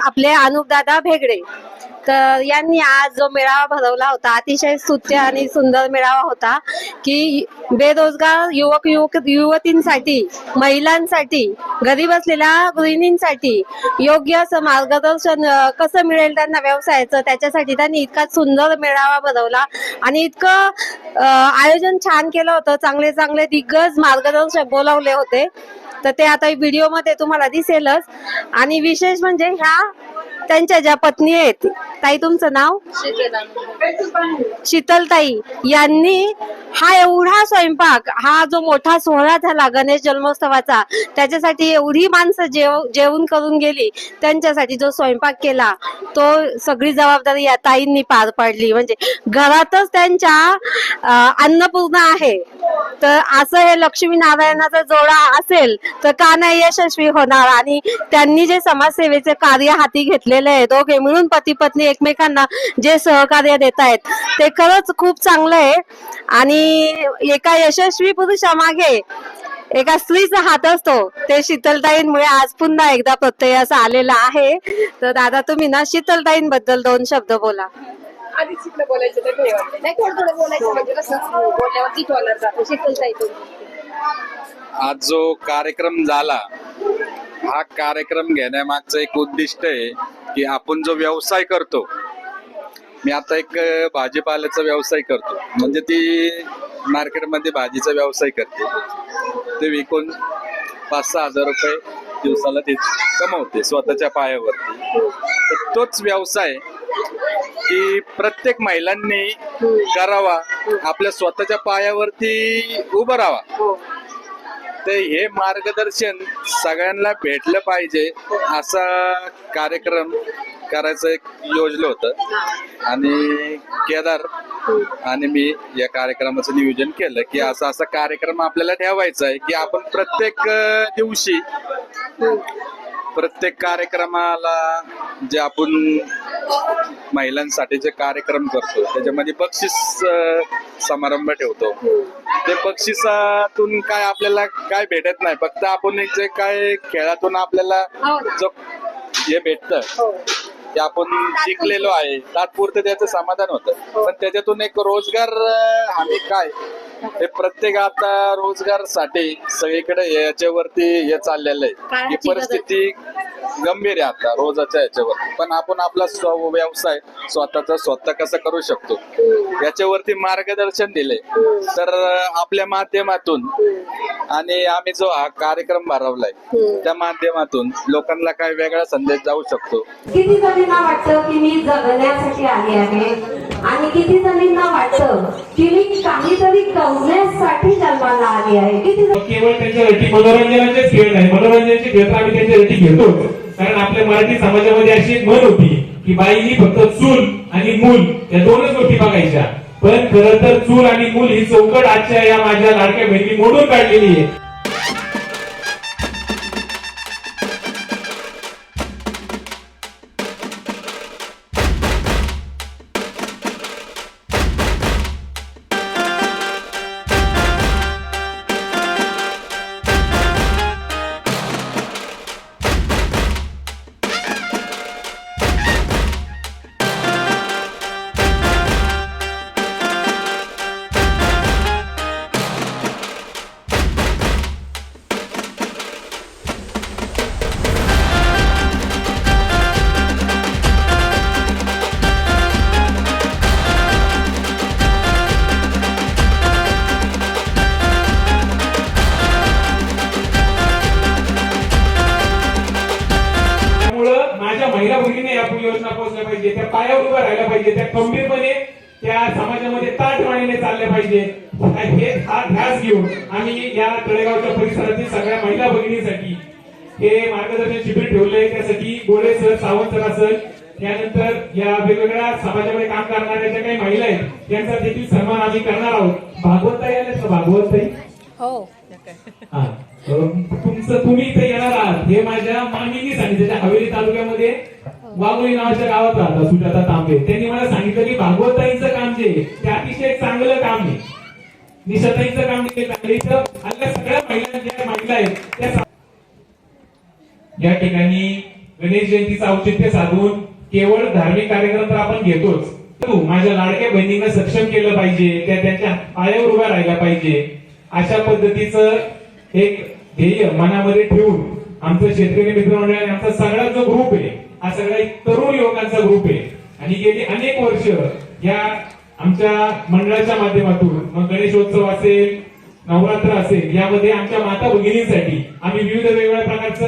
आपले अनुपदादा भेगडे. तर यांनी आज जो मेळावा भरवला होता अतिशय स्तुत्य आणि सुंदर मेळावा होता की बेरोजगार युवक युवक युवतींसाठी महिलांसाठी गरीब असलेल्या गृहिणींसाठी योग्य असं मार्गदर्शन कसं मिळेल त्यांना व्यवसायाचं त्याच्यासाठी त्यांनी इतका सुंदर मेळावा भरवला आणि इतकं आयोजन छान केलं होतं. चांगले चांगले दिग्गज मार्गदर्शक बोलावले होते. तर ते आता व्हिडिओमध्ये तुम्हाला दिसेलच. आणि विशेष म्हणजे ह्या त्यांच्या ज्या पत्नी आहेत ताई तुमचं नाव? शीतलताई. यांनी हा एवढा स्वयंपाक हा जो मोठा सोहळा झाला गणेश जन्मोत्सवाचा त्याच्यासाठी एवढी माणसं जेव जेवण करून गेली त्यांच्यासाठी जो स्वयंपाक केला तो सगळी जबाबदारी या ताईंनी पार पाडली. म्हणजे घरातच त्यांच्या अन्नपूर्ण अन्नपूर्णा आहे. तर असं हे लक्ष्मी नारायणाचा जोडा असेल तर का नाही यशस्वी होणार? आणि त्यांनी जे समाजसेवेचे कार्य हाती घेतलेले आहे दोघे मिळून पती पत्नी एकमेकांना जे सहकार्य देत आहेत ते खरंच खूप चांगलं आहे. आणि एका यशस्वी पुरुषामागे एका स्त्रीचा हात असतो ते शीतलताईंमुळे आज पुन्हा एकदा प्रत्यय असं आलेला आहे. तर दादा तुम्ही ना शीतलताईंबद्दल दोन शब्द बोला. आधीच शिकलं बोलायचं तर ठेवा नाही थोडं थोडं बोलायचं म्हणजे कसं बोलल्यावर ती होणार जातं शीतलताई तुम्ही आज जो कार्यक्रम झाला हा कार्यक्रम घेण्यामागचं एक उद्दिष्ट आहे की आपण जो व्यवसाय करतो मी आता एक भाजीपाल्याचा व्यवसाय करतो. म्हणजे ती मार्केटमध्ये भाजीचा व्यवसाय करते. ते विकून पाच सहा हजार रुपये दिवसाला ते कमवते स्वतःच्या पायावरती. तर तोच व्यवसाय की प्रत्येक महिलांनी करावा आपल्या स्वतःच्या पायावरती उभं राहावा. तर हे मार्गदर्शन सगळ्यांना भेटलं पाहिजे असा कार्यक्रम करायचं एक योजलं होतं. आणि केदार आणि मी या कार्यक्रमाचं नियोजन केलं की असा असा कार्यक्रम आपल्याला ठेवायचा आहे की आपण प्रत्येक दिवशी प्रत्येक कार्यक्रमाला जे आपण महिलांसाठी जे कार्यक्रम करतो त्याच्यामध्ये बक्षीस समारंभ ठेवतो. ते बक्षिसातून काय आपल्याला काय भेटत नाही फक्त आपण एक जे काय खेळातून आपल्याला जो हे भेटतं ते आपण शिकलेलो आहे. तात्पुरतं त्याचं समाधान होतं. पण त्याच्यातून एक रोजगार हमी काय? हे प्रत्येक आता रोजगारसाठी सगळीकडे याच्यावरती हे चाललेलं आहे. ही परिस्थिती गंभीर आहे आता रोजाच्या याच्यावर पण आपण आपला स्व व्यवसाय स्वतःचा स्वतः कसा करू शकतो? याच्यावरती मार्गदर्शन दिले तर आपल्या माध्यमातून आणि आम्ही जो हा कार्यक्रम भरवलाय त्या माध्यमातून लोकांना काय वेगळा संदेश जाऊ शकतो. किती वाटतं की मी जगण्यासाठी आली आहे. आणि किती जणींना वाटतं की मी काहीतरी कमवण्यासाठी जन्माला आली आहे? किती केवळ त्यांच्यासाठी मनोरंजनाचे खेळ नाही. मनोरंजनाचे खेळ तर आम्ही त्यांच्यासाठी घेतो. कारण आपल्या मराठी समाजामध्ये अशी एक म्हण होती की बाई ही फक्त चूल आणि मूल या दोनच गोष्टी बघायच्या. पण खरं तर चूल आणि मूल ही चौकट आजच्या या माझ्या लाडक्या बहिणी मोडून काढलेली आहे. या योजना पोहोचल्या पाहिजे त्या पायावर उभ्या राहिल्या पाहिजे त्या खंबीरपणे त्या समाजामध्ये ताटवाणीने चालल्या पाहिजे. हे हा ध्यास घेऊन आम्ही या तळेगावच्या परिसरातील सगळ्या महिला भगिनीसाठी हे मार्गदर्शन शिबिर ठेवले त्यासाठी गोळे सर सावंत सर त्यानंतर या वेगवेगळ्या समाजामध्ये काम करणाऱ्या ज्या काही महिला आहेत त्यांचा देखील सन्मान आम्ही करणार आहोत. भागवत ताई आले का भागवत ताई हो. हा. तर तुमचं तुम्ही इथे येणार आहात हे माझ्या मामींनी सांगितलं हवेली तालुक्यामध्ये. वाघोळी नावाच्या गावात राहतात सुजाता तांबे. त्यांनी मला सांगितलं की भागवताईचं काम जे आहे, ते अतिशय चांगलं काम आहे. निशाताईंचं काम आहे आपल्या सगळ्या महिला ज्या महिला आहेत त्या या ठिकाणी गणेश जयंतीचं औचित्य साधून केवळ धार्मिक कार्यक्रम तर आपण घेतोच. तू माझ्या लाडक्या बहिणींना सक्षम केलं पाहिजे त्या त्यांच्या पायावर उभ्या राहिल्या पाहिजे. अशा पद्धतीचं एक ध्येय मनामध्ये ठेवून आमचं शेतकरी मित्र मंडळ आमचा सगळा जो ग्रुप आहे हा सगळा एक तरुण युवकांचा ग्रुप आहे. आणि गेली अनेक वर्ष या आमच्या मंडळाच्या माध्यमातून मग गणेशोत्सव असेल नवरात्र असेल यामध्ये आमच्या माता भगिनींसाठी आम्ही विविध वेगवेगळ्या प्रकारचं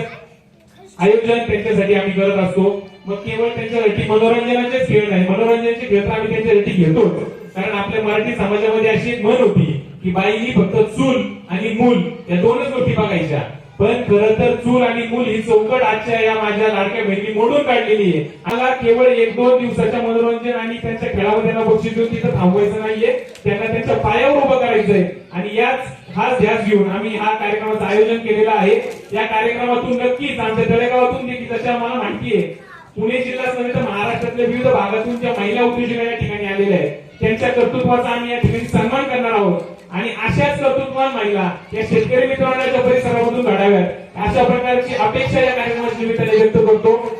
आयोजन त्यांच्यासाठी आम्ही करत असतो. मग केवळ त्यांच्यासाठी मनोरंजनाचेच खेळ नाही मनोरंजनाचे खेळ तर आम्ही त्यांच्यासाठी घेतोच. कारण आपल्या मराठी समाजामध्ये अशी एक म्हण होती की बाई ही फक्त चूल आणि मूल या दोनच गोष्टी बघायच्या. पण खर तर चूल आणि मूल ही चौकट आजच्या या माझ्या लाडक्या बहिणी मोडून काढलेली आहे. मला केवळ एक दोन दिवसाच्या मनोरंजन आणि त्यांच्या खेळावर त्यांना बक्षीस देऊन तिथं थांबवायचं नाहीये. त्यांना त्यांच्या पायावर उभं करायचंय. आणि याच हाच ध्यास घेऊन आम्ही हा कार्यक्रमाचं आयोजन केलेलं आहे. या कार्यक्रमातून नक्कीच आमच्या तळेगावातून देखील तशा मला माहिती आहे पुणे जिल्ह्यात नव्हे तर महाराष्ट्रातल्या विविध भागातून ज्या महिला उद्योजका या ठिकाणी आलेल्या आहेत त्यांच्या कर्तृत्वाचा आम्ही या ठिकाणी सन्मान करणार आहोत. आणि अशाच कर्तृत्वान महिला या शेतकरी मित्रमंडळाच्या परिसरामधून घडाव्यात. अशा प्रकारची अपेक्षा या कार्यक्रमाच्या निमित्ताने व्यक्त करतो.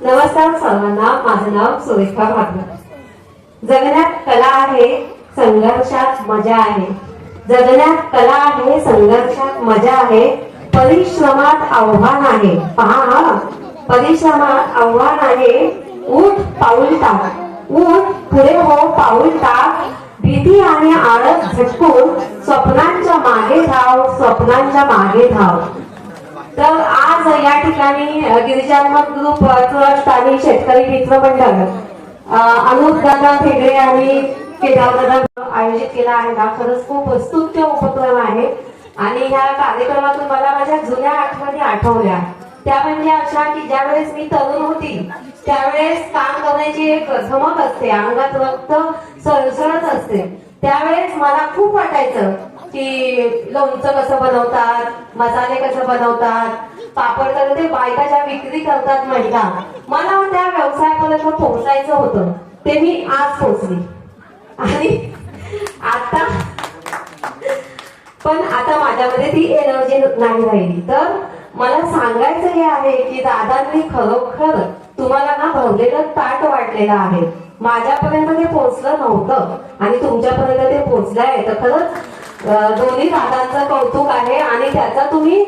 नमस्कार सर्वांना. माझं नाव सुरेखा भागवत. जगण्यात कला आहे संघर्षात मजा आहे. जगण्यात कला आहे संघर्षात मजा आहे. परिश्रमात आव्हान आहे. पहा परिश्रमात आव्हान आहे. उठ पाऊल टाक. उठ पुढे हो पाऊल टाक भीती आणि आळस झटकून स्वप्नांच्या मागे धाव स्वप्नांच्या मागे धाव. तर आज या ठिकाणी गिरिजात्मक ग्रुप ट्रस्ट आणि शेतकरी मित्र मंडळ अ, अनुप दादा फेगडे आणि केदारदादा आयोजित केला आहे. हा खरंच खूप स्तुत्य उपक्रम आहे. आणि ह्या कार्यक्रमातून मला माझ्या जुन्या आठवणी आठवल्या. त्या म्हणजे अशा की ज्यावेळेस मी तरुण होती त्यावेळेस काम करण्याची एक झमक असते अंगात रक्त सळसळत असते. त्यावेळेस मला खूप वाटायचं की लोणचं कसं बनवतात मसाले कसं बनवतात पापड तर ते बायका ज्या विक्री करतात महिला. मला त्या व्यवसायापर्यंत पोहोचायचं होतं. ते मी आज पोहोचली. आणि आता पण आता माझ्यामध्ये ती एनर्जी नाही राहिली. तर मला सांगायचं हे आहे की दादांनी खरोखर तुम्हाला ना भरलेलं ताट वाटलेलं आहे. माझ्यापर्यंत ते पोहोचलं नव्हतं आणि तुमच्यापर्यंत ते पोहोचलं आहे तर खरंच दोन्ही दादांचं कौतुक आहे आणि त्याचा तुम्ही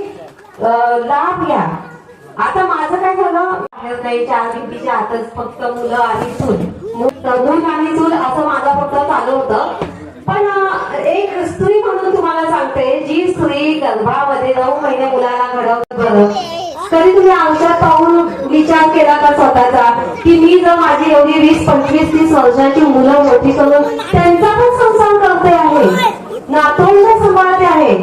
लाभ घ्या. आता माझं काय झालं? बाहेर नाही चार भिंतीच्या आतच फक्त मुलं आणि चूल. मु- तरुण आणि चूल असं माझं फक्त चालू होतं. स्त्री म्हणून तुम्हाला सांगते जी स्त्री गर्भामध्ये नऊ महिने मुलाला घडवत बरं तरी तुम्ही आयुष्यात पाहून विचार केला का स्वतःचा? की मी जर माझी एवढी वीस पंचवीस तीस वर्षाची मुलं मोठी करून त्यांचा पण संसार करते आहे. नातवंड सांभाळते आहे.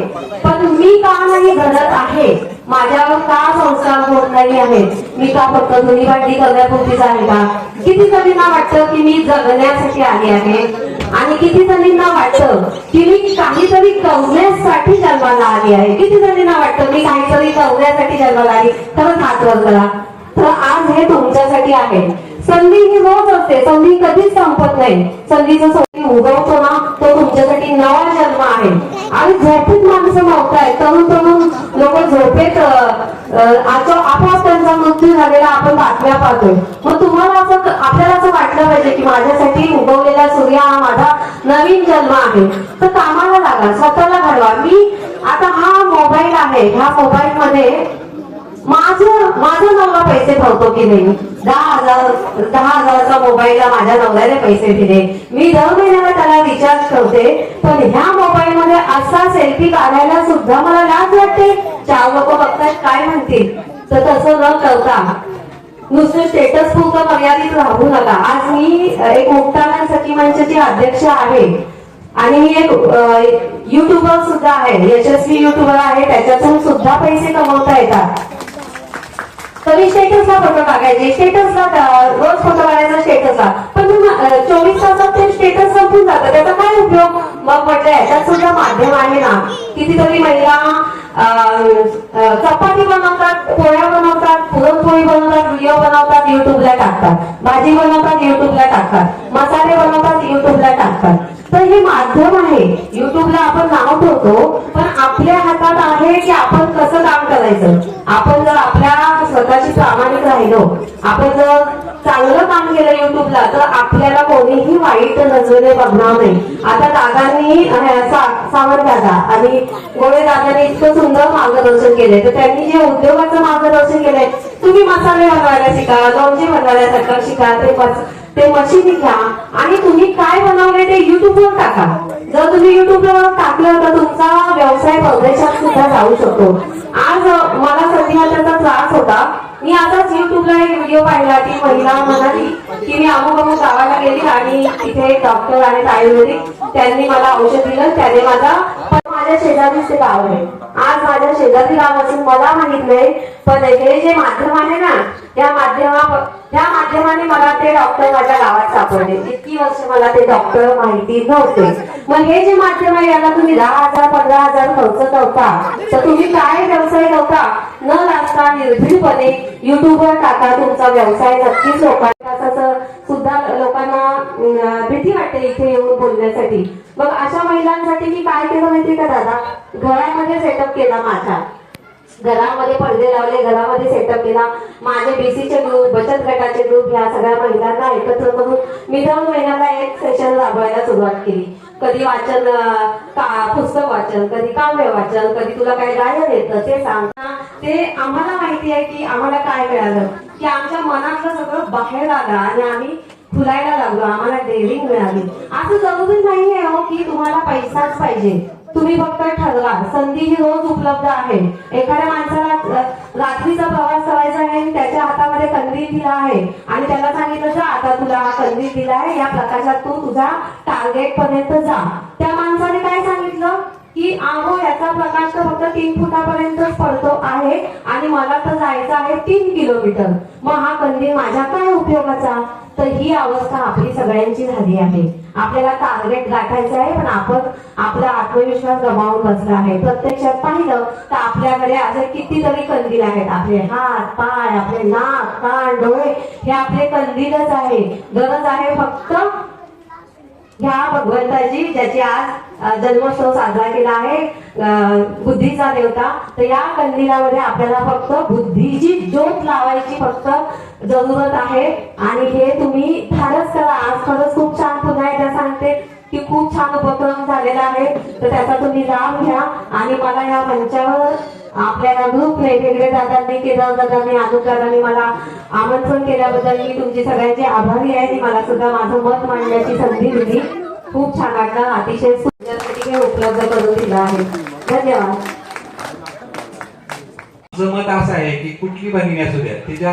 पण मी का नाही घडत आहे? माझ्यावर का संस्कार होत नाही आहे? मी का फक्त धुनी भांडी करण्यापुरतीच आहे का? किती जणींना वाटतं की मी जगण्यासाठी आली आहे? आणि किती जणींना वाटतं की मी काहीतरी करण्यासाठी जन्माला आली आहे? किती जणींना वाटतं मी काहीतरी करण्यासाठी जन्माला आली? खरंच हात वर करा. तर आज हे तुमच्यासाठी आहे. संधी ही रोज असते. संधी कधीच संपत नाही. संधीचा संधी उगवतो ना तो तुमच्यासाठी नवा जन्म आहे. आणि झोपेत माणसं नव्हताय तरुण तरुण लोक झोपेत आपोआप त्यांचा मृत्यू झालेला आपण बातम्या पाहतोय. मग तुम्हाला असं आपल्याला असं वाटलं पाहिजे की माझ्यासाठी उगवलेला सूर्य हा माझा नवीन जन्म आहे. तर कामाला लागा स्वतःला घडवा मी आता हा मोबाईल आहे. ह्या मोबाईल मध्ये माझं माझा नवरा पैसे ठेवतो की नाही? दहा हजार दहा हजाराचा मोबाईलला माझ्या नवऱ्याने पैसे दिले. मी दर महिन्याला त्याला रिचार्ज करते पण ह्या मोबाईल मध्ये असा सेल्फी काढायला सुद्धा मला लाज वाटते. चार लोक बघतात काय म्हणतील? तर तसं न करता नुसतं स्टेटस पुरतं मर्यादित राहू नका. आज मी एक मुक्तानंद सखी मंचची अध्यक्ष आहे. आणि मी एक युट्यूबर सुद्धा आहे. यशस्वी युट्यूबर आहे. त्याच्यातून सुद्धा पैसे कमवता येतात. तरी स्टेटसला फोटो टाकायचे स्टेटसला रोज फोटो काढायचा स्टेटसला पण चोवीस तासात ते स्टेटस संपून जातं. त्याचा काय उपयोग? मग म्हटलं याच्यात सुद्धा माध्यम आहे ना. कितीतरी महिला चपाती बनवतात पोळ्या बनवतात पुरणपोळी बनवतात व्हिडिओ बनवतात युट्यूबला टाकतात. भाजी बनवतात युट्यूबला टाकतात. मसाले बनवतात युट्यूबला टाकतात. तर हे माध्यम आहे. युट्यूबला आपण नाव ठेवतो पण आपल्या हातात आहे की आपण कसं काम करायचं? आपण जर आपल्या स्वतःची प्रामाणिक राहिलो आपण जर चांगलं काम केलं युट्यूबला तर आपल्याला कोणीही वाईट नजरेने बघणार नाही. आता दादांनी सावंत दादा आणि गोळे दादांनी इतकं सुंदर मार्गदर्शन केलंय. तर त्यांनी जे उद्योगाचं मार्गदर्शन केलंय तुम्ही मसाले बनवायला शिका लोणचे बनवायला शिका ते ते मशीन घ्या. आणि तुम्ही काय बनवले ते युट्यूबवर टाका. जर तुम्ही युट्यूबवर टाकलं तर तुमचा व्यवसाय परदेशात सुद्धा जाऊ शकतो. आज मला सध्या त्याचा त्रास होता. मी आताच युट्यूबला एक व्हिडिओ पाहिला. ती महिला म्हणाली की मी अमुक अमुक गावाला गेली आणि तिथे एक डॉक्टर आणि आयुर्वेदिक. त्यांनी मला औषध दिलं. त्याने माझा पण माझ्या शेजारीच ते गाव आहे. आज माझ्या शेजारी गाव असून मला माहीत नाही. पण हे जे माध्यम आहे ना या माध्यमा त्या माध्यमाने मला ते डॉक्टर माझ्या गावात सापडले. इतकी वर्ष मला ते डॉक्टर माहिती नव्हते. मग हे जे माध्यम आहे याला तुम्ही दहा हजार पंधरा हजार खर्च करता तर तुम्ही काय व्यवसाय करता? न लाजता निर्भीडपणे युट्यूबवर टाका तुमचा व्यवसाय. नक्कीच लोकांना सुद्धा लोकांना भीती वाटते इथे येऊन बोलण्यासाठी. मग अशा महिलांसाठी मी काय केलं माहिती का दादा? घरामध्ये सेटअप केला माझा. घरामध्ये पडदे लावले घरामध्ये सेटअप केला. माझे बीसीचे ग्रुप बचत गटाचे ग्रुप ह्या सगळ्या महिलांना एकत्र करून मी दोन महिन्याला एक सेशन राबवायला सुरुवात केली. कधी वाचन का पुस्तक वाचन कधी काव्य वाचन कधी तुला काय गायन येतं ते सांग. ते आम्हाला माहिती आहे की आम्हाला काय मिळालं? की आमच्या मनातलं सगळं बाहेर आलं आणि आम्ही फुलायला लागलो. आम्हाला डेअरिंग मिळाली. असं जरुरी नाही आहे हो की तुम्हाला पैसाच पाहिजे. तुम्ही फक्त ठरवा. संधी ही रोज उपलब्ध आहे. एखाद्या माणसाला रात्रीचा प्रवास करायचा आहे त्याच्या हातामध्ये कंदील दिला आहे. आणि त्याला सांगितलं आता तुला हा कंदील दिला आहे. या प्रकाशात तू तुझ्या टार्गेट पर्यंत जा. त्या माणसाने काय सांगितलं? की अहो याचा प्रकाश तर फक्त तीन फुटापर्यंतच पडतो आहे आणि मला तर जायचं आहे तीन किलोमीटर. मग हा कंदील माझ्या काय उपयोगाचा? तर ही अवस्था आपली सगळ्यांची झाली आहे. आपल्याला टार्गेट गाठायचं आहे पण आपण आपला आत्मविश्वास गमावून बसला आहे. प्रत्यक्षात पाहिलं तर आपल्याकडे असे कितीतरी कंदील आहेत. आपले हात पाय आपले नाक कान डोळे हे आपले कंदीलच आहे. गरज आहे फक्त ह्या भगवंताची ज्याची आज जन्मोत्सव साजरा केला आहे बुद्धीचा देवता. तर या कंदिलामध्ये आपल्याला फक्त बुद्धीची ज्योत लावायची फक्त जरूरत आहे. आणि हे तुम्ही फारच करा. आज खरंच खूप छान पुन्हा एकदा सांगते की खूप छान उपक्रम झालेला आहे. तर त्याचा तुम्ही लाभ घ्या. आणि मला या मंचावर आपल्याला ग्रुप वेगवेगळे दादांनी केदार दादांनी अनुप दादांनी मला आमंत्रण केल्याबद्दल मी तुमची सगळ्यांची आभारी आहे. मला सुद्धा माझं मत मांडण्याची संधी दिली. खूप छान वाटलं. अतिशय सुंदर हे उपलब्ध करून दिलं आहे. धन्यवाद. मत असं आहे की कुठली बहिणी असू द्या तिच्या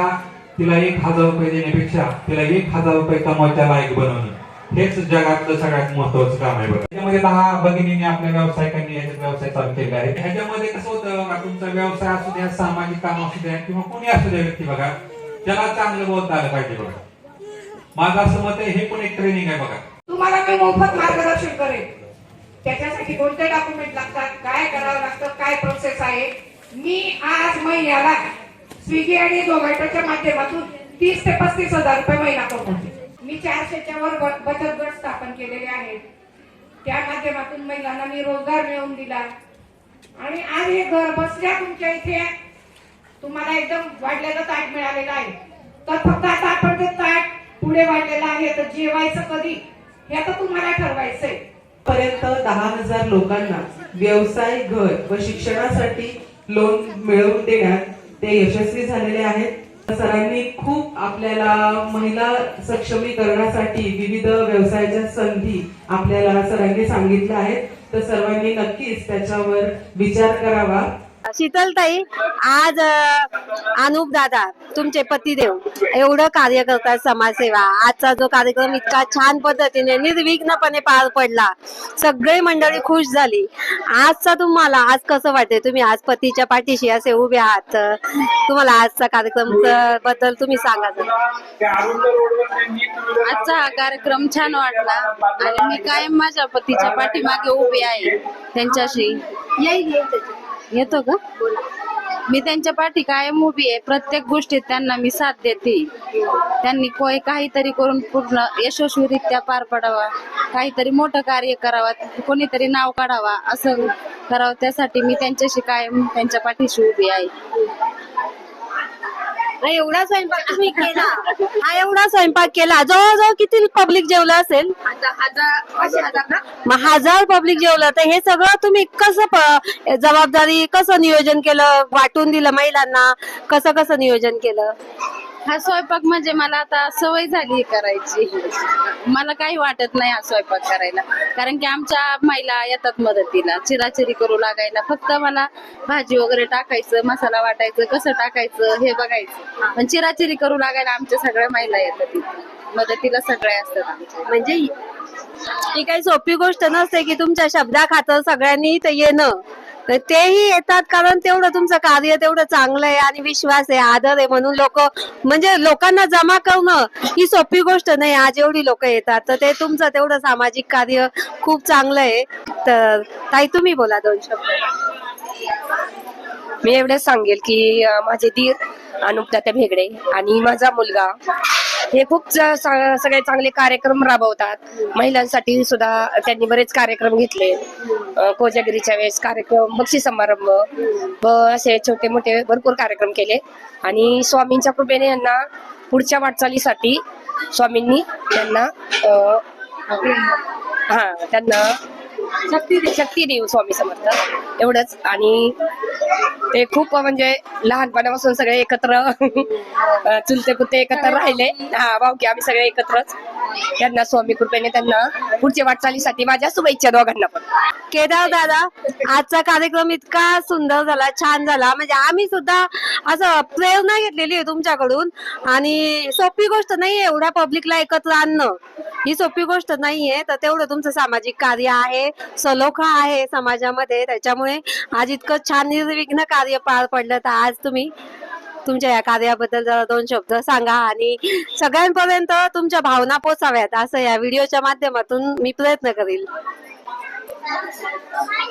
तिला एक हजार रुपये देण्यापेक्षा तिला एक हजार रुपये कमवायच्या लायक बनवणं. हेच जगातलं सगळ्यात महत्वाचं काम आहे बघा. त्याच्यामध्ये दहा भगिनीने आपल्या व्यावसायिकांनी याच्यात व्यवसाय चालू केले आहे. ह्याच्यामध्ये कसं होतं बघा, तुमचा व्यवसाय असू द्या सामाजिक काम असू द्या किंवा कोणी असू द्या व्यक्ती बघा त्याला चांगलं बोलता आलं पाहिजे बघा. माझं असं मत आहे हे पण एक ट्रेनिंग आहे बघा. तुम्हाला मी मोफत मार्गदर्शन करेल त्याच्यासाठी कोणते डॉक्युमेंट लागतात काय करावं लागतं काय प्रोसेस आहे? मी आज महिन्याला स्विगी आणि झोमॅटोच्या माध्यमातून तीस ते पस्तीस हजार रुपये महिना कमवते. मी चारशेच्या वर बचत गट स्थापन केलेले आहेत. त्या माध्यमातून महिलांना मी रोजगार मिळवून दिला. आणि आज हे घर बसल्या तुमच्या इथे तुम्हाला एकदम वाढलेलं ताट मिळालेलं आहे. तर फक्त आता आपण ते ताट पुढे वाढलेलं आहे तर जेवायचं कधी? हे आता तुम्हाला ठरवायचंय. पर्यंत दहा हजार लोकांना व्यवसाय घर व शिक्षणासाठी लोन मिळवून देण्यात ते यशस्वी झालेले आहेत. सरांनी खूप आपल्याला महिला सक्षमीकरणासाठी विविध व्यवसायाच्या संधी आपल्याला सरांनी सांगितल्या आहेत. तर सर्वांनी नक्कीच त्याच्यावर विचार करावा. शीतलताई आज अनुप दादा तुमचे पतिदेव. एवढं कार्य करतात समाजसेवा. आजचा जो कार्यक्रम इतका छान पद्धतीने निर्विघ्नपणे पार पडला. सगळे मंडळी खुश झाली. आजचा तुम्हाला आज कसं वाटते तुम्ही आज पतीच्या पाठीशी असे उभे आहात. तुम्हाला आजचा कार्यक्रमबद्दल तुम्ही सांगा. आजचा हा कार्यक्रम छान वाटला. आणि मी कायम माझ्या पतीच्या पाठीमागे उभी आहे. त्यांच्याशी. येतो का? मी त्यांच्या पाठी कायम उभी आहे. प्रत्येक गोष्टीत त्यांना मी साथ देते. त्यांनी कोय काहीतरी करून पूर्ण यशस्वीरित्या पार पडावा. काहीतरी मोठं कार्य करावा. कोणीतरी नाव काढावा. असं करावं. त्यासाठी मी त्यांच्याशी कायम त्यांच्या पाठीशी उभी आहे. एवढा स्वयंपाक तुम्ही केला. हा एवढा स्वयंपाक केला. जवळजवळ किती पब्लिक जेवलं असेल? हजार पाचशे हजार ना? मग हजार पब्लिक जेवलं. तर हे सगळं तुम्ही कसं प- जबाबदारी कसं नियोजन केलं? वाटून दिलं महिलांना? कसं कसं नियोजन केलं? हा स्वयंपाक म्हणजे मला आता सवय झाली करायची. मला काही वाटत नाही हा स्वयंपाक करायला. कारण की आमच्या महिला येतात मदतीला. चिराचिरी करू लागायला. फक्त मला भाजी वगैरे टाकायचं मसाला वाटायचं कसं टाकायचं हे बघायचं. पण चिराचिरी करू लागायला आमच्या सगळ्या महिला येतात. मदतीला सगळे असतात म्हणजे ही काही सोपी गोष्ट नसते की तुमच्या शब्दा खातर सगळ्यांनी इथं येणं. तर तेही येतात कारण तेवढं तुमचं कार्य तेवढं चांगलं आहे आणि विश्वास आहे आदर आहे म्हणून लोक म्हणजे लोकांना जमा करणं ही सोपी गोष्ट नाही आज एवढी लोक येतात. तर ते तुमचं तेवढं सामाजिक कार्य खूप चांगलं आहे. तर ताई तुम्ही बोला दोन शब्द. मी एवढंच सांगेल की माझे दीर अनुपदात्या भेगडे आणि माझा मुलगा हे खूप सगळे चांगले कार्यक्रम राबवतात. महिलांसाठी सुद्धा त्यांनी बरेच कार्यक्रम घेतले. कोजागिरीच्या वेळेस कार्यक्रम बक्षी समारंभ व असे छोटे मोठे भरपूर कार्यक्रम केले. आणि स्वामींच्या कृपेने यांना पुढच्या वाटचालीसाठी स्वामींनी त्यांना हा त्यांना शक्ती शक्ती देऊ स्वामी समर्थ. एवढंच. आणि ते खूप म्हणजे लहानपणापासून सगळे एकत्र चुलते पुते एकत्र राहिले. हा भाऊकी आम्ही सगळे एकत्रच. त्यांना स्वामी कृपेने त्यांना पुढच्या वाटचालीसाठी माझ्या शुभेच्छा दोघांना पण. केदार दादा आजचा कार्यक्रम इतका सुंदर झाला छान झाला. म्हणजे आम्ही सुद्धा असं प्रेरणा घेतलेली आहे तुमच्याकडून. आणि सोपी गोष्ट नाहीये एवढ्या पब्लिकला एकत्र आणणं. ही सोपी गोष्ट नाहीये. तर तेवढं तुमचं सामाजिक कार्य आहे. सलोखा आहे समाजामध्ये त्याच्यामुळे आज इतकं छान निर्विघ्न कार्य पार पडलं. तर आज तुम्ही तुमच्या या कार्याबद्दल जरा दोन शब्द सांगा आणि सगळ्यांपर्यंत तुमच्या भावना पोचाव्यात असं या व्हिडिओच्या माध्यमातून मी प्रयत्न करील.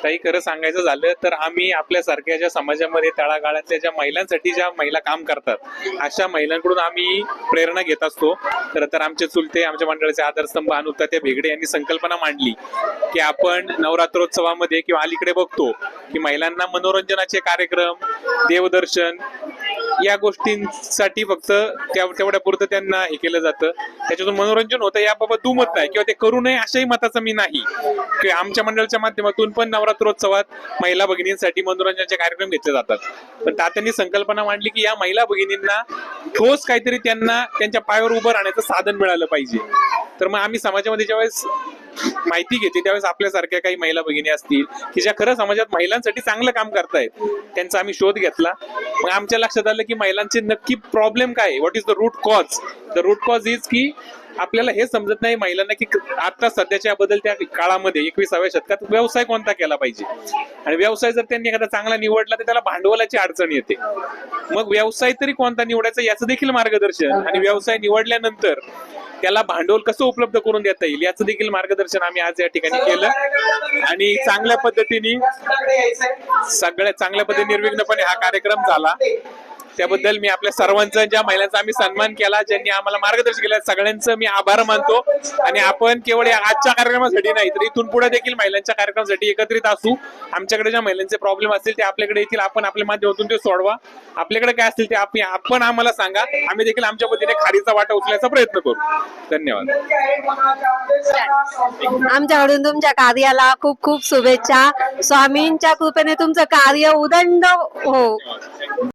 काही खरं सांगायचं झालं तर आम्ही आपल्यासारख्या ज्या समाजामध्ये तळागाळातल्या ज्या महिलांसाठी ज्या महिला काम करतात अशा महिलांकडून आम्ही प्रेरणा घेत असतो. तर तर आमचे चुलते आमच्या मंडळाचे आधारस्तंभ अनुपतात्या भेगडे यांनी संकल्पना मांडली की आपण नवरात्रोत्सवामध्ये किंवा अलीकडे बघतो की महिलांना मनोरंजनाचे कार्यक्रम देवदर्शन या गोष्टींसाठी फक्त त्या तेवढ्या पुरतं त्यांना हे केलं जातं. त्याच्यातून मनोरंजन होतं याबाबत दुमत नाही. किंवा ते करू नये अशाही मताचं मी नाही. की आमच्या मंडळाच्या माध्यमातून पण नवरात्रोत्सवात महिला भगिनींसाठी मनोरंजनाचे कार्यक्रम घेतले जातात. पण तात्यांनी संकल्पना मांडली की या महिला भगिनींना ठोस काहीतरी त्यांना त्यांच्या पायावर उभं राहण्याचं साधन मिळालं पाहिजे. तर मग आम्ही समाजामध्ये ज्यावेळेस माहिती घेते त्यावेळेस आपल्यासारख्या काही महिला भगिनी असतील की ज्या खरं समाजात महिलांसाठी चांगलं काम करतायत त्यांचा आम्ही शोध घेतला. मग आमच्या लक्षात आलं की महिलांचे नक्की प्रॉब्लेम काय what is the root cause the root cause is की आपल्याला हे समजत नाही महिलांना की आता सध्याच्या बदलत्या काळामध्ये एकविसाव्या शतकात व्यवसाय कोणता केला पाहिजे? आणि व्यवसाय जर त्यांनी एखादा चांगला निवडला तर त्याला भांडवलाची अडचण येते. मग व्यवसाय तरी कोणता निवडायचा याचं देखील मार्गदर्शन. आणि व्यवसाय निवडल्यानंतर त्याला भांडवल कसं उपलब्ध करून देता येईल याचं देखील मार्गदर्शन आम्ही आज या ठिकाणी केलं. आणि चांगल्या पद्धतीने सगळ्या चांगल्या पद्धतीने निर्विघ्नपणे हा कार्यक्रम झाला. त्याबद्दल मी आपल्या सर्वांचा ज्या महिलांचा आम्ही सन्मान केला ज्यांनी आम्हाला मार्गदर्शन केलं सगळ्यांचं मी आभार मानतो. आणि आपण केवळ या आजच्या कार्यक्रमासाठी नाही तर इथून पुढे देखील महिलांच्या कार्यक्रमासाठी एकत्रित असू. आमच्याकडे ज्या महिलांचे प्रॉब्लेम असतील ते आपल्याकडे येतील. आपण आपल्या माध्यमातून ते सोडवा. आपल्याकडे काय असतील ते आपण आम्हाला सांगा. आम्ही देखील आमच्या पद्धतीने खारीचा वाटा उचलायचा प्रयत्न करू. धन्यवाद. आमच्याकडून तुमच्या कार्याला खूप खूप शुभेच्छा. स्वामींच्या कृपेने तुमचं कार्य उदंड हो.